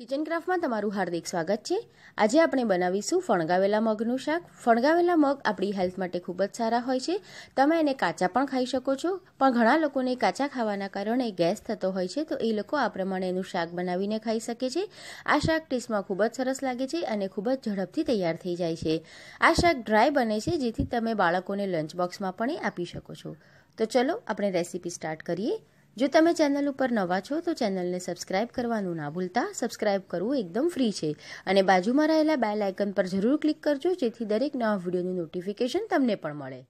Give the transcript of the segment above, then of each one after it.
Kitchen ક્રાફ્ટમાં તમારું હાર્દિક સ્વાગત છે. આજે આપણે બનાવીશું ફણગાવેલા મગનું શાક. ફણગાવેલા મગ આપણી હેલ્થ માટે ખૂબ જ સારા હોય છે. તમે એને કાચા પણ ખાઈ શકો છો. પણ ઘણા લોકોને કાચા ખાવાના કારણે ગેસ થતો હોય છે, તો એ લોકો આ પ્રમાણે એનું શાક બનાવીને ખાઈ શકે છે. આ શાક ટેસ્ટમાં ખૂબ જ સરસ લાગે છે અને ખૂબ જ ઝડપથી તૈયાર થઈ જાય છે. આ શાક ડ્રાય બને છે, જેથી તમે બાળકોને લંચ બોક્સમાં પણ આપી શકો છો. તો ચલો આપણે રેસીપી સ્ટાર્ટ કરીએ. જો તમે ચેનલ ઉપર નવા છો, તો ચેનલને સબસ્ક્રાઇબ કરવાનું ના ભૂલતા. સબસ્ક્રાઇબ કરવું એકદમ ફ્રી છે. અને બાજુમાં રહેલા બેલ આઇકન પર જરૂર ક્લિક કરજો, જેથી દરેક નવા વિડીયોનું નોટિફિકેશન તમને પણ મળે.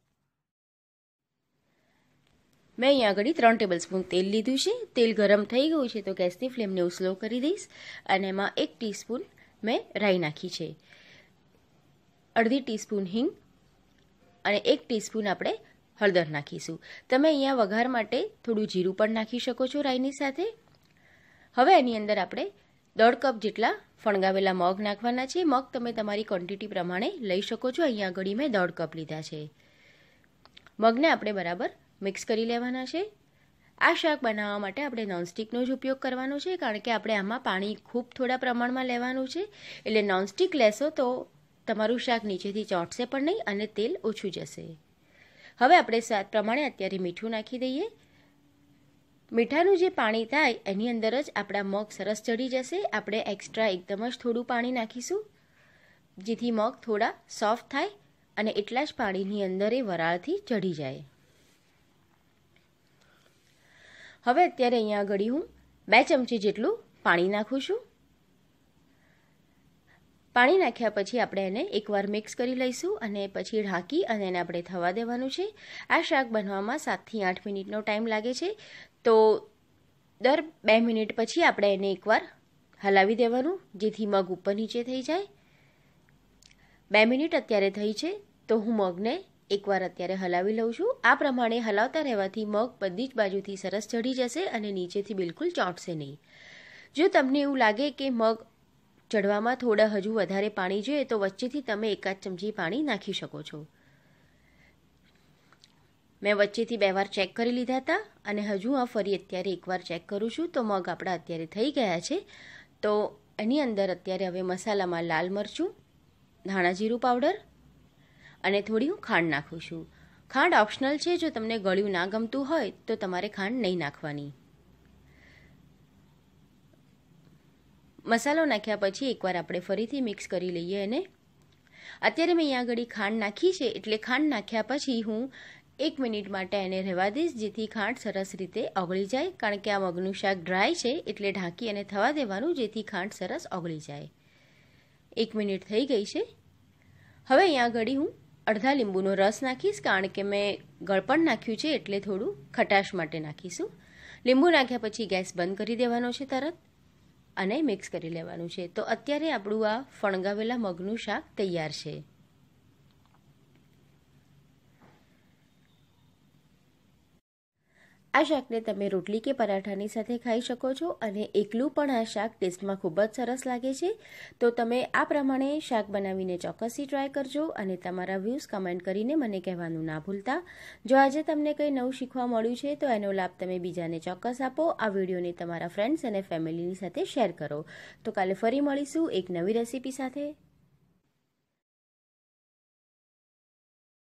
મેં અહીંયા આગળ ત્રણ ટેબલ સ્પૂન તેલ લીધું છે. તેલ ગરમ થઈ ગયું છે, તો ગેસની ફ્લેમને હું સ્લો કરી દઈશ. અને એમાં એક ટીસ્પૂન મેં રાઈ નાખી છે. અડધી ટીસ્પૂન હિંગ અને એક ટીસ્પૂન આપણે હળદર નાખીશું. તમે અહીંયા વઘાર માટે થોડું જીરું પણ નાખી શકો છો રાઈની સાથે. હવે એની અંદર આપણે દોઢ કપ જેટલા ફણગાવેલા મગ નાખવાના છે. મગ તમે તમારી ક્વોન્ટિટી પ્રમાણે લઈ શકો છો. અહીંયા આગળ મેં દોઢ કપ લીધા છે. મગને આપણે બરાબર મિક્સ કરી લેવાના છે. આ શાક બનાવવા માટે આપણે નોનસ્ટિકનો જ ઉપયોગ કરવાનો છે, કારણ કે આપણે આમાં પાણી ખૂબ થોડા પ્રમાણમાં લેવાનું છે. એટલે નોનસ્ટિક લેશો તો તમારું શાક નીચેથી ચોંટશે પણ નહીં અને તેલ ઓછું જશે. હવે આપણે સ્વાદ પ્રમાણે અત્યારે મીઠું નાખી દઈએ. મીઠાનું જે પાણી થાય, એની અંદર જ આપણા મગ સરસ ચડી જશે. આપણે એક્સ્ટ્રા એકદમ જ થોડું પાણી નાખીશું, જેથી મગ થોડા સોફ્ટ થાય અને એટલા જ પાણીની અંદર એ વરાળથી ચડી જાય. હવે અત્યારે અહીંયા આગળ હું બે ચમચી જેટલું પાણી નાખું છું. પાણી નાખ્યા પછી આપણે એને એકવાર મિક્સ કરી લઈશું અને પછી ઢાંકી અને એને આપણે થવા દેવાનું છે. આ શાક બનવામાં સાતથી આઠ મિનિટનો ટાઈમ લાગે છે. તો દર બે મિનિટ પછી આપણે એને એકવાર હલાવી દેવાનું, જેથી મગ ઉપર નીચે થઈ જાય. બે મિનિટ અત્યારે થઈ છે, તો હું મગને એકવાર અત્યારે હલાવી લઉં છું. આ પ્રમાણે હલાવતા રહેવાથી મગ બધી જ બાજુથી સરસ ચડી જશે અને નીચેથી બિલકુલ ચોંટશે નહીં. જો તમને એવું લાગે કે મગ ચડવામાં થોડા હજુ વધારે પાણી જોઈએ તો વચ્ચેથી તમે એકાદ ચમચી પાણી નાખી શકો છો. મેં વચ્ચેથી બે વાર ચેક કરી લીધા હતા અને હજુ આ ફરી અત્યારે એકવાર ચેક કરું છું તો મગ આપણા અત્યારે થઈ ગયા છે. તો એની અંદર અત્યારે હવે મસાલામાં લાલ મરચું, ધાણા જીરું પાવડર અને થોડી હું ખાંડ નાખું છું. ખાંડ ઓપ્શનલ છે, જો તમને ગળ્યું ના ગમતું હોય તો તમારે ખાંડ નહીં નાખવાની. મસાલો નાખ્યા પછી એકવાર આપણે ફરીથી મિક્સ કરી લઈએ એને અત્યારે મેં અહીંયા આગળ ખાંડ નાખી છે. એટલે ખાંડ નાખ્યા પછી હું એક મિનિટ માટે એને રહેવા દઈશ, જેથી ખાંડ સરસ રીતે ઓગળી જાય. કારણ કે આ મગનું શાક ડ્રાય છે, એટલે ઢાંકી અને થવા દેવાનું, જેથી ખાંડ સરસ ઓગળી જાય. એક મિનિટ થઈ ગઈ છે. હવે અહીંયા આગળ હું અડધા લીંબુનો રસ નાખીશ, કારણ કે મેં ગળપણ નાખ્યું છે, એટલે થોડું ખટાશ માટે નાખીશું. લીંબુ નાખ્યા પછી ગેસ બંધ કરી દેવાનો છે તરત. અને મિક્સ કરી લેવાનું છે. તો અત્યારે આપણું આ ફણગાવેલા મગનું શાક તૈયાર છે. આ શાકને તમે રોટલી કે પરાઠાની સાથે ખાઈ શકો છો અને એકલું પણ આ શાક ટેસ્ટમાં ખૂબ જ સરસ લાગે છે. તો તમે આ પ્રમાણે શાક બનાવીને ચોક્કસથી ટ્રાય કરજો અને તમારા વ્યૂઝ કમેન્ટ કરીને મને કહેવાનું ના ભૂલતા. જો આજે તમને કંઈ નવું શીખવા મળ્યું છે, તો એનો લાભ તમે બીજાને ચોક્કસ આપો. આ વિડીયોને તમારા ફ્રેન્ડ્સ અને ફેમિલીની સાથે શેર કરો. તો કાલે ફરી મળીશું એક નવી રેસીપી સાથે.